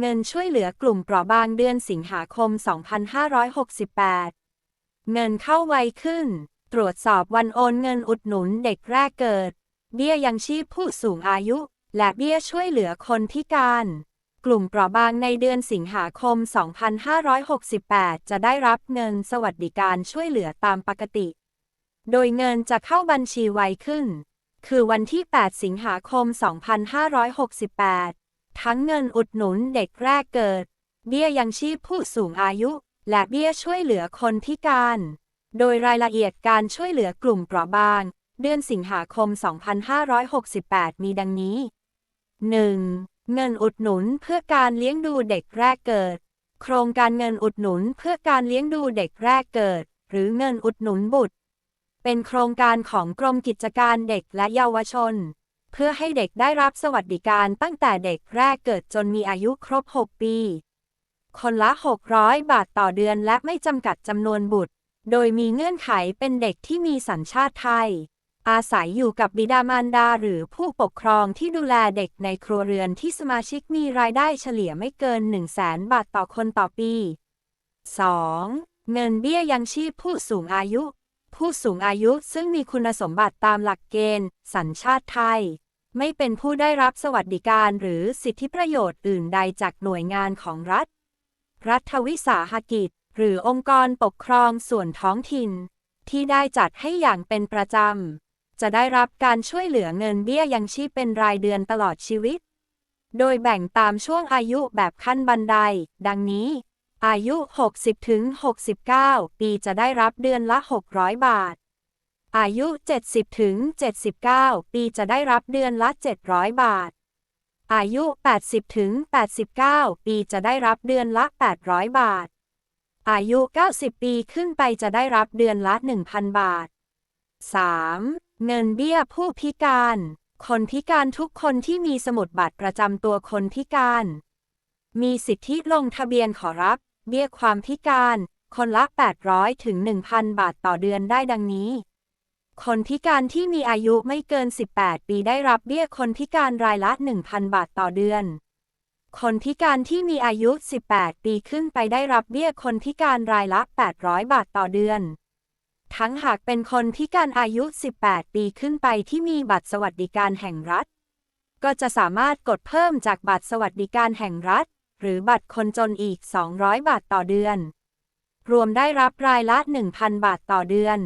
เงินช่วยเหลือกลุ่มเปราะบางเดือนสิงหาคม 2568 เงินเข้าไวขึ้น ตรวจสอบวันโอนเงินอุดหนุนเด็กแรกเกิด เบี้ยยังชีพผู้สูงอายุ และเบี้ยช่วยเหลือคนพิการ กลุ่มเปราะบางในเดือนสิงหาคม 2568 จะได้รับเงินสวัสดิการช่วยเหลือตามปกติ โดยเงินจะเข้าบัญชีไวขึ้น คือวันที่ 8 สิงหาคม 2568 ทั้งเงินอุดหนุนเด็กแรกเกิด เบี้ยยังชีพผู้สูงอายุ และเบี้ยช่วยเหลือคนพิการ โดยรายละเอียดการช่วยเหลือกลุ่มเปราะบาง เดือนสิงหาคม 2568 มีดังนี้ 1. เงินอุดหนุนเพื่อการเลี้ยงดูเด็กแรกเกิด โครงการเงินอุดหนุนเพื่อการเลี้ยงดูเด็กแรกเกิด หรือเงินอุดหนุนบุตร เป็นโครงการของกรมกิจการเด็กและเยาวชน เพื่อให้เด็กได้รับสวัสดิการตั้งแต่เด็กแรกเกิดจนมีอายุครบ 6 ปี คนละ 600 บาทต่อเดือนและไม่จำกัดจำนวนบุตร โดยมีเงื่อนไขเป็นเด็กที่มีสัญชาติไทย อาศัยอยู่กับบิดามารดาหรือผู้ปกครองที่ดูแลเด็กในครัวเรือนที่สมาชิกมีรายได้เฉลี่ยไม่เกิน 1 0 0 0 0แสนบาทต่อคนต่อปี 2. เงินเบี้ยยังชีพผู้สูงอายุ ผู้สูงอายุซึ่งมีคุณสมบัติตามหลักเกณฑ์ สัญชาติไทย ไม่เป็นผู้ได้รับสวัสดิการหรือสิทธิประโยชน์อื่นใดจากหน่วยงานของรัฐ รัฐวิสาหกิจ หรือองค์กรปกครองส่วนท้องถิ่น ที่ได้จัดให้อย่างเป็นประจำ จะได้รับการช่วยเหลือเงินเบี้ยยังชีพเป็นรายเดือนตลอดชีวิต โดยแบ่งตามช่วงอายุแบบขั้นบันได ดังนี้ อายุ 60ถึง69 ปีจะได้รับเดือนละ 600 บาท อายุ 70 ถึง 79 ปีจะได้รับเดือนละ 700 บาท อายุ 80 ถึง 89 ปีจะได้รับเดือนละ 800 บาท อายุ 90 ปีขึ้นไปจะได้รับเดือนละ 1,000 บาท 3. เงินเบี้ยผู้พิการ คนพิการทุกคนที่มีสมุดบัตรประจำตัวคนพิการ มีสิทธิลงทะเบียนขอรับ เบี้ยความพิการ คนละ 800 ถึง 1,000 บาทต่อเดือนได้ดังนี้ คนพิการที่มีอายุไม่เกิน 18 ปีได้รับเบี้ยคนพิการรายละ 1,000 บาทต่อเดือน คนพิการที่มีอายุ 18 ปีขึ้นไปได้รับเบี้ยคนพิการรายละ 800 บาทต่อเดือน ทั้งหากเป็นคนพิการอายุ 18 ปีขึ้นไปที่มีบัตรสวัสดิการแห่งรัฐ ก็จะสามารถกดเพิ่มจากบัตรสวัสดิการแห่งรัฐ หรือบัตรคนจนอีก 200 บาทต่อเดือน รวมได้รับรายละ 1,000 บาทต่อเดือน